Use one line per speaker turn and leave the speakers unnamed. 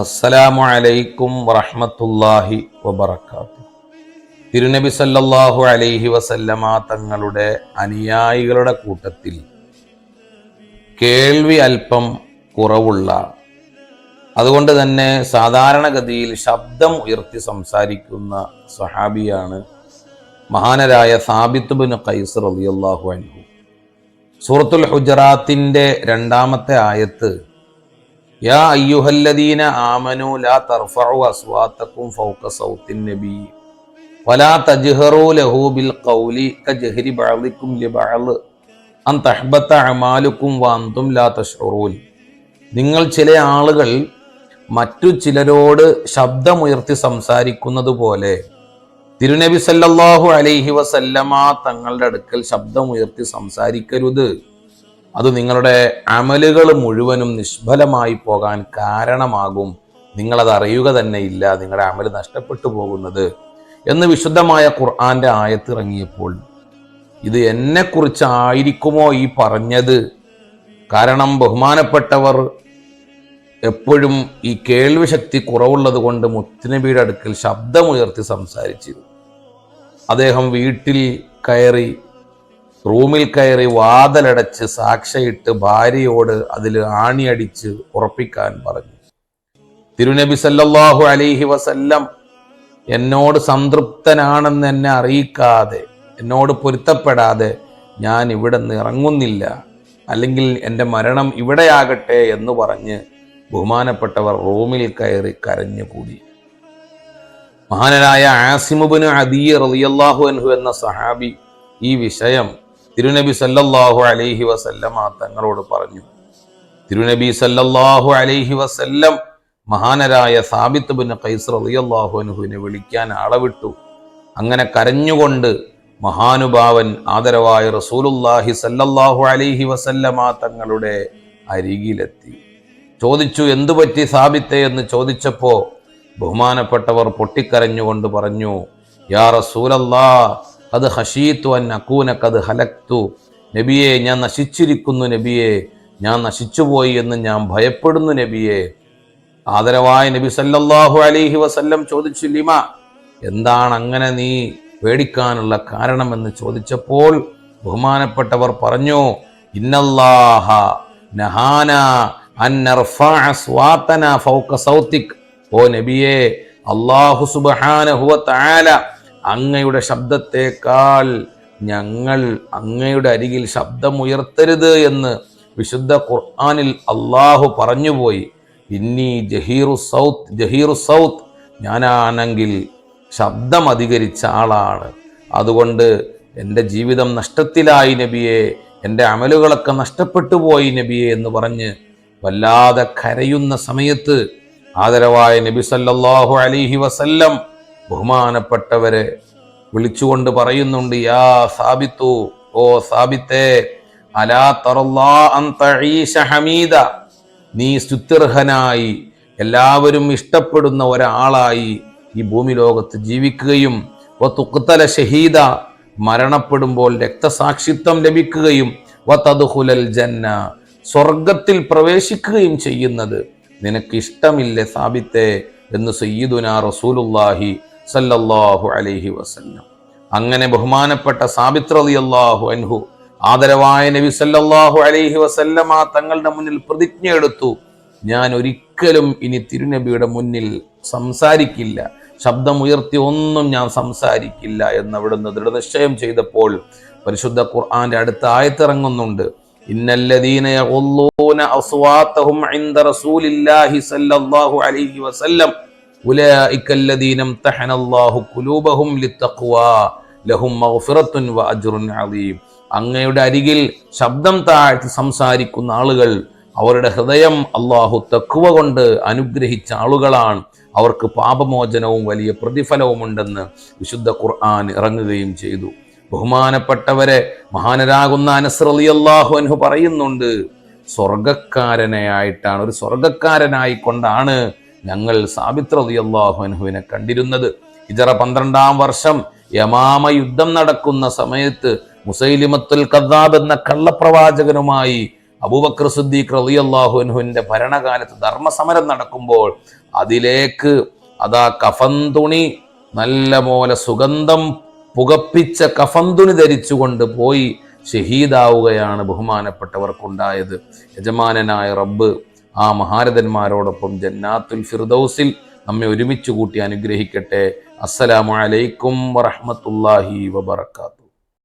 അസ്സലാമു അലൈക്കും വറഹ്മത്തുള്ളാഹി വബറകാതുഹു. തിരുനബി സല്ലല്ലാഹു അലൈഹി വസല്ലമ തങ്ങളുടെ അനുയായികളുടെ കൂട്ടത്തിൽ കേൾവി അല്പം കുറവുള്ള അതുകൊണ്ട് തന്നെ സാധാരണഗതിയിൽ ശബ്ദം ഉയർത്തി സംസാരിക്കുന്ന സ്വഹാബിയാണ് മഹാനരായ സാബിത്ത് ബിൻ ഖൈസ് റളിയല്ലാഹു അൻഹു. സൂറത്തുൽ ഹുജറാത്തിന്റെ രണ്ടാമത്തെ ആയത്ത് യാ അയ്യുഹല്ലദീന ആമനു ലാ തർഫഉ അസ്വാത്തക്കും ഫൗക സൗത്തിൻ നബി. വലാ തജ്ഹറു ലഹു ബിൽ ഖൗലി കജ്ഹരി ബഅദിക്കും ലിബഅദ് അൻ തഹ്ബത അമാലുക്കും വഅൻതും ലാ തഷ്ഉറൂൻ. നിങ്ങൾ ചില ആളുകൾ മറ്റു ചിലരോട് ശബ്ദമുയർത്തി സംസാരിക്കുന്നത് പോലെ തിരുനബി സല്ലല്ലാഹു അലൈഹി വസല്ലമ തങ്ങളുടെ അടുക്കൽ ശബ്ദമുയർത്തി സംസാരിക്കരുത്. അത് നിങ്ങളുടെ അമലുകൾ മുഴുവനും നിഷ്ഫലമായി പോകാൻ കാരണമാകും. നിങ്ങളത് അറിയുക തന്നെ ഇല്ല നിങ്ങളുടെ അമൽ നഷ്ടപ്പെട്ടു പോകുന്നത്. എന്ന് വിശുദ്ധമായ ഖുർആന്റെ ആയത്തിറങ്ങിയപ്പോൾ ഇത് എന്നെക്കുറിച്ചായിരിക്കുമോ ഈ പറഞ്ഞത്? കാരണം ബഹുമാനപ്പെട്ടവർ എപ്പോഴും ഈ കേൾവി ശക്തി കുറവുള്ളത് കൊണ്ട് മുത്തുനബിയുടെ അടുക്കൽ ശബ്ദമുയർത്തി സംസാരിച്ചിരുന്നു. അദ്ദേഹം വീട്ടിൽ കയറി റൂമിൽ കയറി വാതലടച്ച് സാക്ഷയിട്ട് ഭാര്യയോട് അതിൽ ആണിയടിച്ച് ഉറപ്പിക്കാൻ പറഞ്ഞു. തിരുനബി സല്ലാഹു അലൈഹി വസല്ലം എന്നോട് സംതൃപ്തനാണെന്ന് എന്നെ അറിയിക്കാതെ എന്നോട് പൊരുത്തപ്പെടാതെ ഞാൻ ഇവിടെ നിന്ന് ഇറങ്ങുന്നില്ല അല്ലെങ്കിൽ എന്റെ മരണം ഇവിടെയാകട്ടെ എന്ന് പറഞ്ഞ് ബഹുമാനപ്പെട്ടവർ റൂമിൽ കയറി കരഞ്ഞു കൂടി. മഹാനരായ ആസിമുബിന് അദീ റളിയല്ലാഹു അൻഹു എന്ന സഹാബി ഈ വിഷയം തിരുനബി സല്ലല്ലാഹു അലൈഹി വസല്ലം തങ്ങളോട് പറഞ്ഞു തിരുനബി സല്ലല്ലാഹു അലൈഹി വസല്ലം മഹാനരായ സാബിത്ത് ബിൻ ഖൈസ് റളിയല്ലാഹു അൻഹുവിനെ വിളിക്കാൻ അളവിട്ടു. അങ്ങനെ കരഞ്ഞുകൊണ്ട് മഹാനുഭാവൻ ആദരവായ റസൂലുല്ലാഹി സല്ലല്ലാഹു അലൈഹി വസല്ലമ തങ്ങളുടെ അരികിലെത്തി. ചോദിച്ചു എന്തു പറ്റി സാബിത്തെ? എന്ന് ചോദിച്ചപ്പോ ബഹുമാനപ്പെട്ടവർ പൊട്ടിക്കരഞ്ഞുകൊണ്ട് പറഞ്ഞു യാ റസൂലല്ലാ അത് ഹഷീത്തു അൻ അക്കൂനക്കത് ഹലക്തു. നബിയെ ഞാൻ നശിച്ചിരിക്കുന്നു നബിയെ. ഞാൻ നശിച്ചുപോയി എന്ന് ഞാൻ ഭയപ്പെടുന്നു നബിയെ. ആദരവായ നബി സല്ലാഹു അലൈഹി വസല്ലം ചോദിച്ചു ലിമ എന്താണ് അങ്ങനെ നീ പേടിക്കാനുള്ള കാരണമെന്ന് ചോദിച്ചപ്പോൾ ബഹുമാനപ്പെട്ടവർ പറഞ്ഞു ഇന്നല്ലാഹ നഹാന അൻ ഫൗക ഓ നബിയെ അള്ളാഹു തആല അങ്ങയുടെ ശബ്ദത്തേക്കാൾ ഞങ്ങൾ അങ്ങയുടെ അരികിൽ ശബ്ദമുയർത്തരുത് എന്ന് വിശുദ്ധ ഖുർആാനിൽ അള്ളാഹു പറഞ്ഞുപോയി. ഇന്നി ജഹീറു സൗത്ത് ജഹീറു സൗത്ത് ഞാനാണെങ്കിൽ ശബ്ദം അധികരിച്ച ആളാണ്. അതുകൊണ്ട് എന്റെ ജീവിതം നഷ്ടത്തിലായി നബിയെ എന്റെ അമലുകളൊക്കെ നഷ്ടപ്പെട്ടു പോയി നബിയെ എന്ന് പറഞ്ഞ് വല്ലാതെ കരയുന്ന സമയത്ത് ആദരവായ നബി സല്ലാഹു അലിഹി വസല്ലം ബഹുമാനപ്പെട്ടവരെ വിളിച്ചുകൊണ്ട് പറയുന്നുണ്ട് യാ സാബിത്തു ഓ സാബിത്തേ അലാ ഹമീദ. നീ സ്തുത്യർഹനായി എല്ലാവരും ഇഷ്ടപ്പെടുന്ന ഒരാളായി ഈ ഭൂമി ലോകത്ത് ജീവിക്കുകയും തുക്തല ഷഹീദ മരണപ്പെടുമ്പോൾ രക്തസാക്ഷിത്വം ലഭിക്കുകയും വതദ്ഖുലൽ ജന്ന സ്വർഗത്തിൽ പ്രവേശിക്കുകയും ചെയ്യുന്നത്. നിനക്ക് ഇഷ്ടമില്ലേ സാബിത്തെ എന്ന് സയ്യിദുന റസൂലുല്ലാഹി സല്ലല്ലാഹു അലൈഹി വസല്ലം. അങ്ങനെ ബഹുമാനപ്പെട്ട സാബിത്രതി അള്ളാഹു അൻഹു ആദരവായ നബി സല്ലല്ലാഹു അലൈഹി വസല്ലമ തങ്ങളുടെ മുന്നിൽ പ്രതിജ്ഞ എടുത്തു. ഞാൻ ഒരിക്കലും ഇനി തിരുനബിയുടെ മുന്നിൽ സംസാരിക്കില്ല. ശബ്ദം ഉയർത്തി ഒന്നും ഞാൻ സംസാരിക്കില്ല എന്ന് അവിടുന്ന് ദൃഢനിശ്ചയം ചെയ്തപ്പോൾ പരിശുദ്ധ ഖുർആന്റെ അടുത്ത ആയത്തിറങ്ങുന്നുണ്ട്. ഇന്നല്ലദീന അസ്വാത്തഹും ഇൻദ റസൂലില്ലാഹി സല്ലല്ലാഹു അലൈഹി വസല്ലം. അങ്ങയുടെ അരികിൽ ശബ്ദം താഴ്ത്തി സംസാരിക്കുന്ന ആളുകൾ അവരുടെ ഹൃദയം അള്ളാഹു തക്കുവ കൊണ്ട് അനുഗ്രഹിച്ച ആളുകളാണ്. അവർക്ക് പാപമോചനവും വലിയ പ്രതിഫലവും ഉണ്ടെന്ന് വിശുദ്ധ ഖുർആൻ ഇറങ്ങുകയും ചെയ്തു. ബഹുമാനപ്പെട്ടവരെ മഹാനരാകുന്ന അനസ് അള്ളാഹു അൻഹു പറയുന്നുണ്ട് സ്വർഗക്കാരനെയായിട്ടാണ് ഒരു സ്വർഗക്കാരനായി കൊണ്ടാണ് ഞങ്ങൾ സാബിത്ര റളിയല്ലാഹു അൻഹുവിനെ കണ്ടിരുന്നത്. ഇതറ പന്ത്രണ്ടാം വർഷം യമാമ യുദ്ധം നടക്കുന്ന സമയത്ത് മുസൈലിമത്തുൽ കദ്ദാബ് എന്ന കള്ളപ്രവാചകനുമായി അബൂബക്കർ സിദ്ദീഖ് റളിയല്ലാഹുവിന്റെ ഭരണകാലത്ത് ധർമ്മസമരം നടക്കുമ്പോൾ അതിലേക്ക് അതാ കഫൻ തുണി നല്ല പോലെ സുഗന്ധം പുകപ്പിച്ച കഫൻ തുണി ധരിച്ചുകൊണ്ട് പോയി ഷഹീദാവുകയാണ് ബഹുമാനപ്പെട്ടവർക്കുണ്ടായത്. യജമാനനായ റബ്ബ് ആ മഹാരഥന്മാരോടൊപ്പം ജന്നാത്തുൽ ഫിർദൌസിൽ നമ്മെ ഒരുമിച്ച് കൂട്ടി അനുഗ്രഹിക്കട്ടെ. അസ്സലാമു അലൈക്കും വറഹ്മത്തുള്ളാഹി വബറകാത്ത്